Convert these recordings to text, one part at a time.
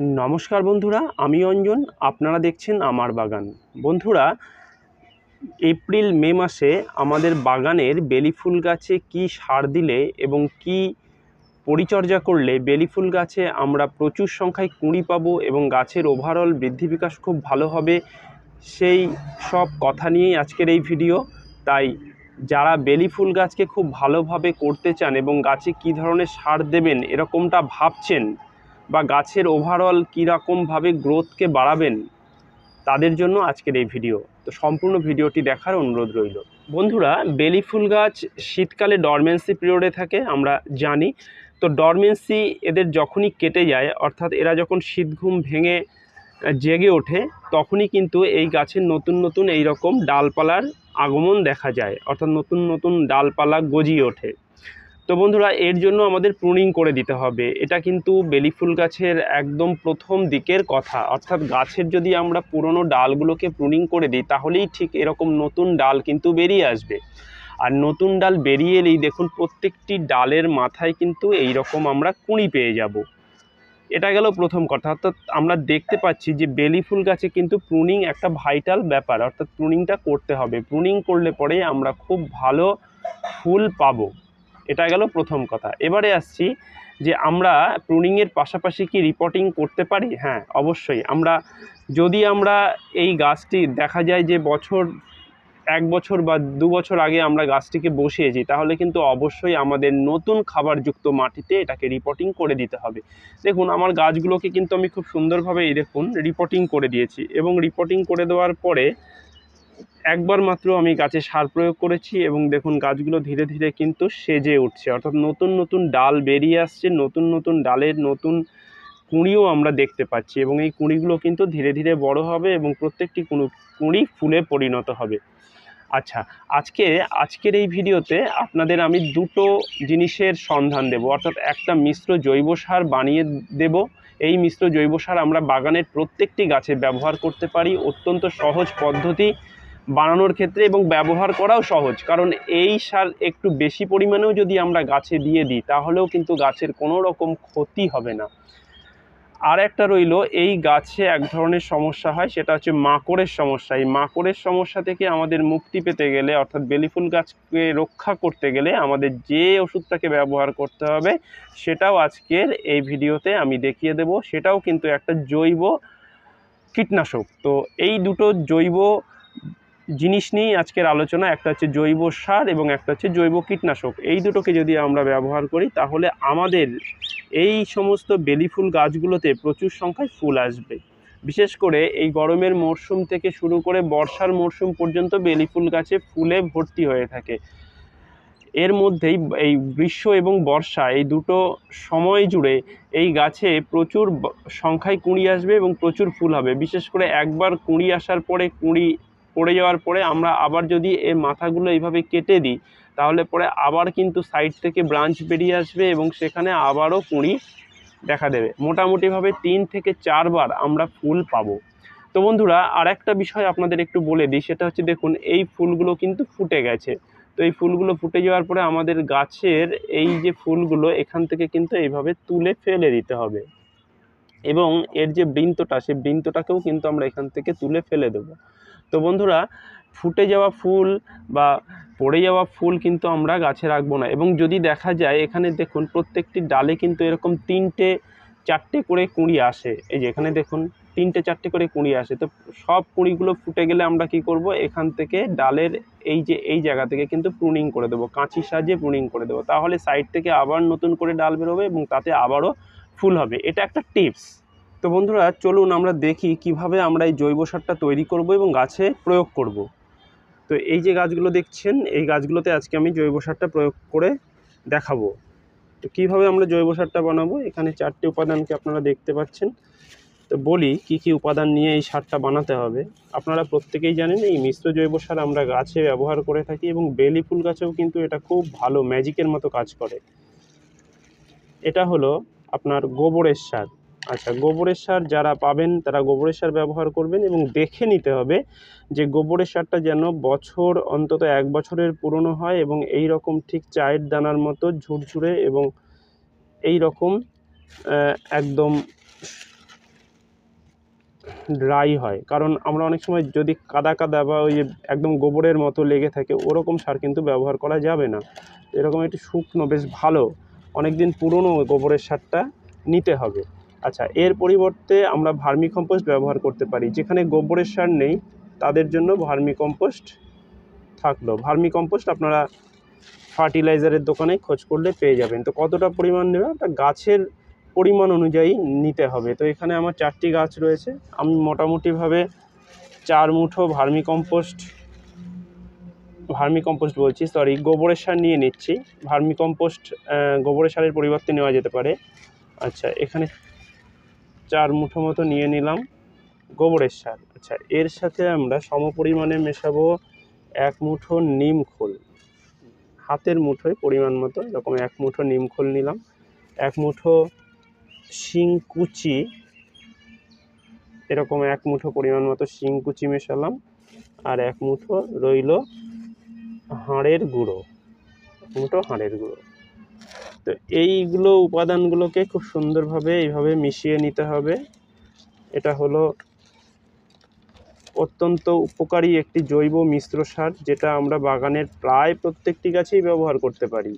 নমস্কার বন্ধুরা, আমি অঞ্জন, আপনারা দেখছেন আমার বাগান। বন্ধুরা, এপ্রিল, মে মাসে আমাদের বাগানের বেলি ফুল গাছে কি সার দিলে এবং কি পরিচর্যা করলে বেলি ফুল গাছে আমরা প্রচুর সংখ্যায় কুঁড়ি পাবো এবং গাছের ওভারঅল বৃদ্ধি বিকাশ খুব ভালো হবে, সেই সব কথা নিয়েই আজকের এই ভিডিও। তাই যারা বেলি ফুল গাছকে খুব ভালোভাবে করতে চান এবং গাছে কী ধরনের সার দেবেন এরকমটা ভাবছেন বা গাছের ওভারঅল কীরকমভাবে গ্রোথকে বাড়াবেন, তাদের জন্য আজকের এই ভিডিও তো সম্পূর্ণ ভিডিওটি দেখার অনুরোধ রইল। বন্ধুরা, বেলি ফুল গাছ শীতকালে ডরমেন্সি পিরিয়ডে থাকে, আমরা জানি। তো ডরমেন্সি এদের যখনই কেটে যায়, অর্থাৎ এরা যখন শীত ঘুম ভেঙে জেগে ওঠে, তখনই কিন্তু এই গাছের নতুন নতুন এই রকম ডালপালার আগমন দেখা যায়। অর্থাৎ নতুন নতুন ডালপালা গজিয়ে ওঠে। তো বন্ধুরা, এর জন্য আমাদের প্রুনিং করে দিতে হবে। এটা কিন্তু বেলি ফুল গাছের একদম প্রথম দিকের কথা। অর্থাৎ গাছের যদি আমরা পুরনো ডালগুলোকে প্রুনিং করে দিই, তাহলেই ঠিক এরকম নতুন ডাল কিন্তু বেরিয়ে আসবে। আর নতুন ডাল বেরিয়ে এলেই দেখুন, প্রত্যেকটি ডালের মাথায় কিন্তু এই রকম আমরা কুঁড়ি পেয়ে যাব। এটা গেল প্রথম কথা। অর্থাৎ আমরা দেখতে পাচ্ছি যে বেলি ফুল গাছে কিন্তু প্রুনিং একটা ভাইটাল ব্যাপার। অর্থাৎ প্রুনিংটা করতে হবে। প্রুনিং করলে পরে আমরা খুব ভালো ফুল পাবো। এটা গেল প্রথম কথা। এবারে আসছি যে আমরা প্রুনিংয়ের পাশাপাশি কি রিপোর্টিং করতে পারি? হ্যাঁ অবশ্যই। আমরা, যদি আমরা এই গাছটি দেখা যায় যে বছর, এক বছর বা দু বছর আগে আমরা গাছটিকে বসিয়েছি, তাহলে কিন্তু অবশ্যই আমাদের নতুন খাবারযুক্ত মাটিতে এটাকে রিপোর্টিং করে দিতে হবে। দেখুন, আমার গাছগুলোকে কিন্তু আমি খুব সুন্দরভাবে এই দেখুন রিপোর্টিং করে দিয়েছি এবং রিপোর্টিং করে দেওয়ার পরে একবার মাত্র আমি গাছে সার প্রয়োগ করেছি এবং দেখুন গাছগুলো ধীরে ধীরে কিন্তু সেজে উঠছে। অর্থাৎ নতুন নতুন ডাল বেরিয়ে আসছে, নতুন নতুন ডালের নতুন কুঁড়িও আমরা দেখতে পাচ্ছি এবং এই কুঁড়িগুলো কিন্তু ধীরে ধীরে বড় হবে এবং প্রত্যেকটি কুঁড়ি কুঁড়ি ফুলে পরিণত হবে। আচ্ছা আজকে, আজকের এই ভিডিওতে আপনাদের আমি দুটো জিনিসের সন্ধান দেব। অর্থাৎ একটা মিশ্র জৈব সার বানিয়ে দেব। এই মিশ্র জৈব সার আমরা বাগানের প্রত্যেকটি গাছে ব্যবহার করতে পারি। অত্যন্ত সহজ পদ্ধতি বানানোর ক্ষেত্রে এবং ব্যবহার করাও সহজ। কারণ এই সার একটু বেশি পরিমাণেও যদি আমরা গাছে দিয়ে দিই, তাহলেও কিন্তু গাছের কোনো রকম ক্ষতি হবে না। আর একটা রইল, এই গাছে এক ধরনের সমস্যা হয়, সেটা হচ্ছে মাকড়ের সমস্যা। এই মাকড়ের সমস্যা থেকে আমাদের মুক্তি পেতে গেলে, অর্থাৎ বেলিফুল গাছকে রক্ষা করতে গেলে আমাদের যে ওষুধটাকে ব্যবহার করতে হবে, সেটাও আজকের এই ভিডিওতে আমি দেখিয়ে দেব। সেটাও কিন্তু একটা জৈব কীটনাশক। তো এই দুটো জৈব জিনিস নিয়েই আজকের আলোচনা, একটা হচ্ছে জৈব সার এবং একটা হচ্ছে জৈব কীটনাশক। এই দুটোকে যদি আমরা ব্যবহার করি, তাহলে আমাদের এই সমস্ত বেলি ফুল গাছগুলোতে প্রচুর সংখ্যায় ফুল আসবে। বিশেষ করে এই গরমের মরশুম থেকে শুরু করে বর্ষার মরশুম পর্যন্ত বেলি ফুল গাছে ফুলে ভর্তি হয়ে থাকে। এর মধ্যেই এই গ্রীষ্ম এবং বর্ষা, এই দুটো সময় জুড়ে এই গাছে প্রচুর সংখ্যায় কুঁড়ি আসবে এবং প্রচুর ফুল হবে। বিশেষ করে একবার কুঁড়ি আসার পরে কুঁড়ি পড়ে যাওয়ার পরে আমরা আবার যদি এর মাথাগুলো এইভাবে কেটে দিই, তাহলে পরে আবার কিন্তু সাইড থেকে ব্রাঞ্চ বেরিয়ে আসবে এবং সেখানে আবারও কুঁড়ি দেখা দেবে। মোটামুটিভাবে তিন থেকে চারবার আমরা ফুল পাবো। তো বন্ধুরা আর একটা বিষয় আপনাদের একটু বলে দিই, সেটা হচ্ছে দেখুন, এই ফুলগুলো কিন্তু ফুটে গেছে। তো এই ফুলগুলো ফুটে যাওয়ার পরে আমাদের গাছের এই যে ফুলগুলো, এখান থেকে কিন্তু এইভাবে তুলে ফেলে দিতে হবে। এবং এর যে বৃন্তটা সেই বৃন্তটাকেও কিন্তু আমরা এখান থেকে তুলে ফেলে দেবো। তো বন্ধুরা, ফুটে যাওয়া ফুল বা পড়ে যাওয়া ফুল কিন্তু আমরা গাছে রাখব না। এবং যদি দেখা যায়, এখানে দেখুন প্রত্যেকটি ডালে কিন্তু এরকম তিনটে, চারটে করে কুঁড়ি আসে। এই যে এখানে দেখুন, তিনটে, চারটে করে কুঁড়ি আসে। তো সব কুঁড়িগুলো ফুটে গেলে আমরা কি করব? এখান থেকে ডালের এই যে, এই জায়গা থেকে কিন্তু প্রুনিং করে দেবো। কাঁচির সাহায্যে প্রুনিং করে দেবো। তাহলে সাইড থেকে আবার নতুন করে ডাল বেরোবে এবং তাতে আবারও ফুল হবে। এটা একটা টিপস তো বন্ধুরা, চলুন আমরা দেখি কীভাবে আমরা এই জৈব সারটা তৈরি করব এবং গাছে প্রয়োগ করব। তো এই যে গাছগুলো দেখছেন, এই গাছগুলোতে আজকে আমি জৈব সারটা প্রয়োগ করে দেখাবো। তো কীভাবে আমরা জৈব সারটা বানাবো? এখানে চারটি উপাদানকে আপনারা দেখতে পাচ্ছেন। তো বলি, কি কি উপাদান নিয়ে এই সারটা বানাতে হবে? আপনারা প্রত্যেকেই জানেন, এই মিশ্র জৈব সার আমরা গাছে ব্যবহার করে থাকি এবং বেলি ফুল গাছেও কিন্তু এটা খুব ভালো ম্যাজিকের মতো কাজ করে। এটা হলো আপনার গোবরের সার। আচ্ছা গোবরের সার যারা পাবেন, তারা গোবরের সার ব্যবহার করবেন এবং দেখে নিতে হবে যে গোবরের সারটা যেন বছর, অন্তত এক বছরের পুরনো হয় এবং এই রকম ঠিক চায়ের দানার মতো ঝুরঝুরে এবং এই রকম একদম ড্রাই হয়। কারণ আমরা অনেক সময় যদি কাদা কাদা বা ওই একদম গোবরের মতো লেগে থাকে, ওরকম সার কিন্তু ব্যবহার করা যাবে না। এরকম একটি শুকনো, বেশ ভালো অনেক দিন পুরনো গোবরের সারটা নিতে হবে। আচ্ছা এর পরিবর্তে আমরা ভার্মি কম্পোস্ট ব্যবহার করতে পারি। যেখানে গোবরের সার নেই, তাদের জন্য ভার্মি কম্পোস্ট থাকল। ভার্মি কম্পোস্ট আপনারা ফার্টিলাইজারের দোকানে খোঁজ করলে পেয়ে যাবেন। তো কতটা পরিমাণ নেবে? ওটা গাছের পরিমাণ অনুযায়ী নিতে হবে। তো এখানে আমার চারটি গাছ রয়েছে। আমি মোটামুটিভাবে চার মুঠো ভার্মি কম্পোস্ট ভার্মি কম্পোস্ট বলছি সরি গোবরের সার নিয়ে নিচ্ছি। ভার্মি কম্পোস্ট গোবরের সারের পরিবর্তে নেওয়া যেতে পারে। আচ্ছা এখানে চার মুঠো মতো নিয়ে নিলাম গোবরের সার। আচ্ছা এর সাথে আমরা সম পরিমাণে মেশাবো এক মুঠো নিম খোল। হাতের মুঠোয় পরিমাণ মতো, এরকম এক মুঠো নিম খোল নিলাম। এক মুঠো শিংকুচি এরকম এক মুঠো পরিমাণ মতো শিংকুচি মেশালাম। আর এক মুঠো রইল হাড়ের গুঁড়ো মোটো হাড়ের গুঁড়ো। তো এইগুলো উপাদানগুলোকে খুব সুন্দরভাবে এইভাবে মিশিয়ে নিতে হবে। এটা হলো অত্যন্ত উপকারী একটি জৈব মিশ্র সার, যেটা আমরা বাগানের প্রায় প্রত্যেকটি গাছেই ব্যবহার করতে পারি।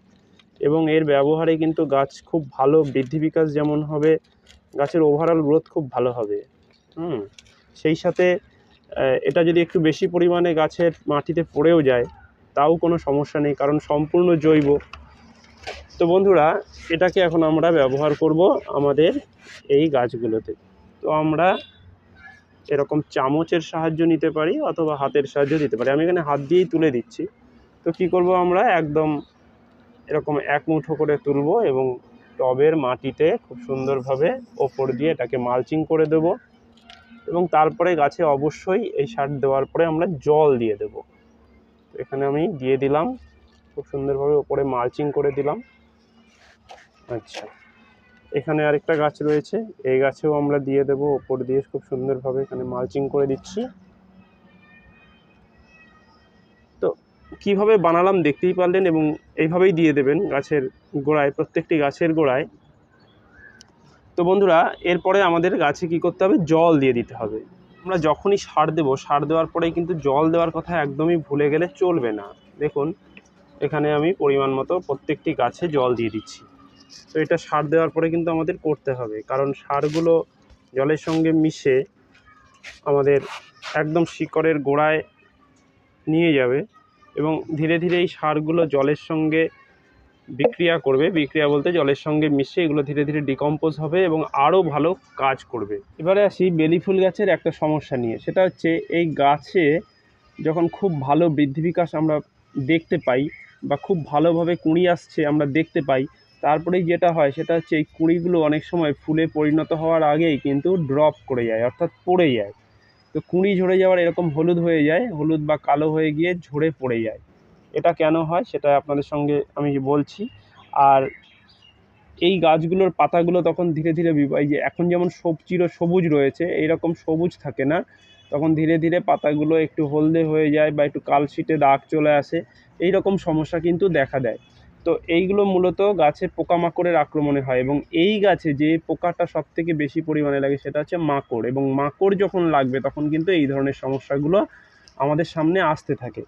এবং এর ব্যবহারে কিন্তু গাছ খুব ভালো বৃদ্ধি বিকাশ যেমন হবে, গাছের ওভারঅল গ্রোথ খুব ভালো হবে। হুম, সেই সাথে এটা যদি একটু বেশি পরিমাণে গাছের মাটিতে পড়েও যায় তাও কোনো সমস্যা নেই, কারণ সম্পূর্ণ জৈব। তো বন্ধুরা, এটাকে এখন আমরা ব্যবহার করব আমাদের এই গাছগুলোতে। তো আমরা এরকম চামচের সাহায্য নিতে পারি অথবা হাতের সাহায্য দিতে পারি। আমি এখানে হাত দিয়েই তুলে দিচ্ছি। তো কি করব আমরা? একদম এরকম এক মুঠো করে তুলব এবং টবের মাটিতে খুব সুন্দরভাবে ওপর দিয়ে এটাকে মালচিং করে দেব এবং তারপরে গাছে অবশ্যই এই সার দেওয়ার পরে আমরা জল দিয়ে দেব। এখানে আমি দিয়ে দিলাম। খুব সুন্দরভাবে ওপরে মালচিং করে দিলাম। আচ্ছা। এখানে আরেকটা গাছ রয়েছে। এই গাছেও আমরা দিয়ে দেবো ওপর দিয়ে। খুব সুন্দরভাবে এখানে মালচিং করে দিচ্ছি। তো কীভাবে বানালাম দেখতেই পারলেন এবং এইভাবেই দিয়ে দেবেন গাছের গোড়ায়, প্রত্যেকটি গাছের গোড়ায়। তো বন্ধুরা, এরপরে আমাদের গাছে কি করতে হবে? জল দিয়ে দিতে হবে। আমরা যখনই সার দেব, সার দেওয়ার পরে কিন্তু জল দেওয়ার কথা একদমই ভুলে গেলে চলবে না। দেখুন, এখানে আমি পরিমাণ মতো প্রত্যেকটি গাছে জল দিয়ে দিচ্ছি। তো এটা সার দেওয়ার পরে কিন্তু আমাদের করতে হবে, কারণ সারগুলো জলের সঙ্গে মিশে আমাদের একদম শিকড়ের গোড়ায় নিয়ে যাবে এবং ধীরে ধীরে এই সারগুলো জলের সঙ্গে বিক্রিয়া করবে। বিক্রিয়া বলতে জলের সঙ্গে মিশে এগুলো ধীরে ধীরে ডিকম্পোজ হবে এবং আরও ভালো কাজ করবে। এবারে আসি বেলি ফুল গাছের একটা সমস্যা নিয়ে। সেটা হচ্ছে এই গাছে যখন খুব ভালো বৃদ্ধি বিকাশ আমরা দেখতে পাই বা খুব ভালোভাবে কুঁড়ি আসছে আমরা দেখতে পাই, তারপরেই যেটা হয় সেটা হচ্ছে এই কুঁড়িগুলো অনেক সময় ফুলে পরিণত হওয়ার আগেই কিন্তু ড্রপ করে যায়, অর্থাৎ পড়ে যায়। তো কুঁড়ি ঝরে যাওয়ার এরকম হলুদ হয়ে যায়, হলুদ বা কালো হয়ে গিয়ে ঝরে পড়ে যায়। এটা কেন হয় সেটা আপনাদের সঙ্গে আমি বলছি। আর এই গাছগুলোর পাতাগুলো তখন ধীরে ধীরে এই যে এখন যেমন সব চির সবুজ রয়েছে, এইরকম সবুজ থাকে না। তখন ধীরে ধীরে পাতাগুলো একটু হলদে হয়ে যায় বা একটু কালশিটে দাগ চলে আসে এই রকম সমস্যা কিন্তু দেখা দেয়। তো এইগুলো মূলত গাছে পোকামাকড়ের আক্রমণে হয় এবং এই গাছে যে পোকাটা সব থেকে বেশি পরিমাণে লাগে সেটা হচ্ছে মাকড় এবং মাকড় যখন লাগবে তখন কিন্তু এই ধরনের সমস্যাগুলো আমাদের সামনে আসতে থাকে।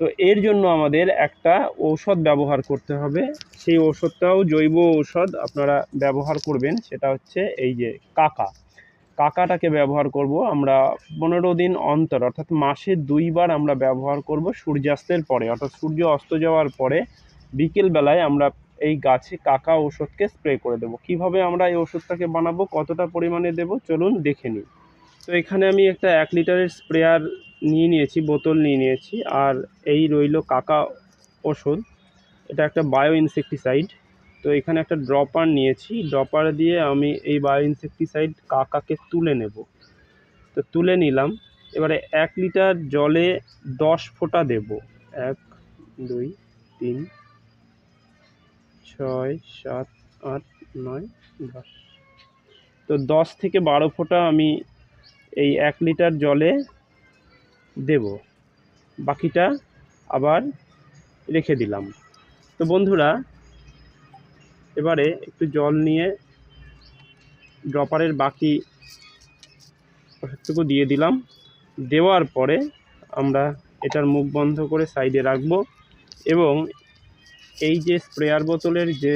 তো এর জন্য আমাদের একটা ঔষধ ব্যবহার করতে হবে। সেই ঔষধটাও জৈব ঔষধ আপনারা ব্যবহার করবেন, সেটা হচ্ছে এই যে কাকা। কাকাটাকে ব্যবহার করব আমরা পনেরো দিন অন্তর, অর্থাৎ মাসে দুইবার আমরা ব্যবহার করব সূর্যাস্তের পরে, অর্থাৎ সূর্য অস্ত যাওয়ার পরে বিকেলবেলায় আমরা এই গাছে কাকা ওষুধকে স্প্রে করে দেবো। কীভাবে আমরা এই ওষুধটাকে বানাবো, কতটা পরিমাণে দেবো, চলুন দেখে নিই। তো এখানে আমি একটা এক লিটারের স্প্রেয়ার নিয়ে নিয়েছি, বোতল নিয়ে নিয়েছি। আর এই রইল কাকা ওষুধ। এটা একটা বায়ো ইনসেকটিসাইড তো এখানে একটা ড্রপার নিয়েছি। ড্রপার দিয়ে আমি এই বায়ো ইনসেকটিসাইড কাকাকে তুলে নেব। তো তুলে নিলাম। এবারে এক লিটার জলে দশ ফোঁটা দেব। এক, দুই, তিন, ছয়, সাত, আট, নয়, দশ। তো দশ থেকে বারো ফোঁটা আমি এই এক লিটার জলে দেব। বাকিটা আবার রেখে দিলাম। তো বন্ধুরা, এবারে একটু জল নিয়ে ড্রপারের বাকি ওষুধটুকু দিয়ে দিলাম। দেওয়ার পরে আমরা এটার মুখ বন্ধ করে সাইডে রাখব এবং এই যে স্প্রেয়ার বোতলের যে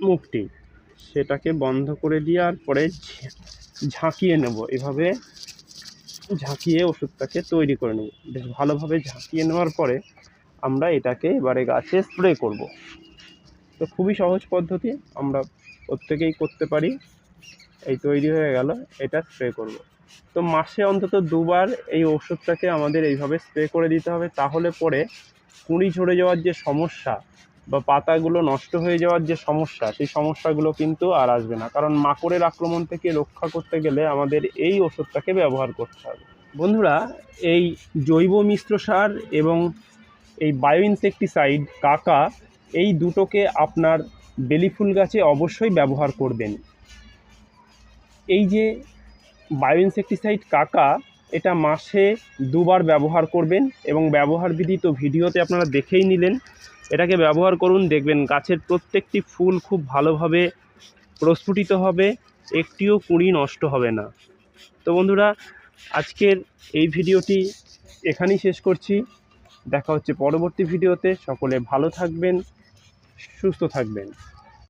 মুখটি, সেটাকে বন্ধ করে দেওয়ার পরে ঝাঁকিয়ে নেব। এভাবে ঝাঁকিয়ে ওষুধটাকে তৈরি করে নেব। বেশ ভালোভাবে ঝাঁকিয়ে নেওয়ার পরে আমরা এটাকে এবারে গাছে স্প্রে করব। তো খুবই সহজ পদ্ধতি, আমরা প্রত্যেকেই করতে পারি। এই তৈরি হয়ে গেল, এটা স্প্রে করব। তো মাসে অন্তত দুবার এই ওষুধটাকে আমাদের এইভাবে স্প্রে করে দিতে হবে, তাহলে পরে কুঁড়ি ঝরে যাওয়ার যে সমস্যা বা পাতাগুলো নষ্ট হয়ে যাওয়ার যে সমস্যা, সেই সমস্যাগুলো কিন্তু আর আসবে না। কারণ মাকড়ের আক্রমণ থেকে রক্ষা করতে গেলে আমাদের এই ওষুধটাকে ব্যবহার করতে হবে। বন্ধুরা, এই জৈব মিশ্র সার এবং এই বায়ো ইনসেকটিসাইড কাকা, এই দুটোকে আপনার বেলি ফুল গাছে অবশ্যই ব্যবহার করবেন। এই যে বায়ো ইনসেকটিসাইড কাকা, এটা মাসে দুবার ব্যবহার করবেন এবং ব্যবহার বিধি তো ভিডিওতে আপনারা দেখেই নিলেন। এটাকে ব্যবহার করুন, দেখবেন গাছের প্রত্যেকটি ফুল খুব ভালোভাবে প্রস্ফুটিত হবে, একটিও কুঁড়ি নষ্ট হবে না। তো বন্ধুরা, আজকের এই ভিডিওটি এখানেই শেষ করছি। দেখা হচ্ছে পরবর্তী ভিডিওতে। সকলে ভালো থাকবেন, সুস্থ থাকবেন।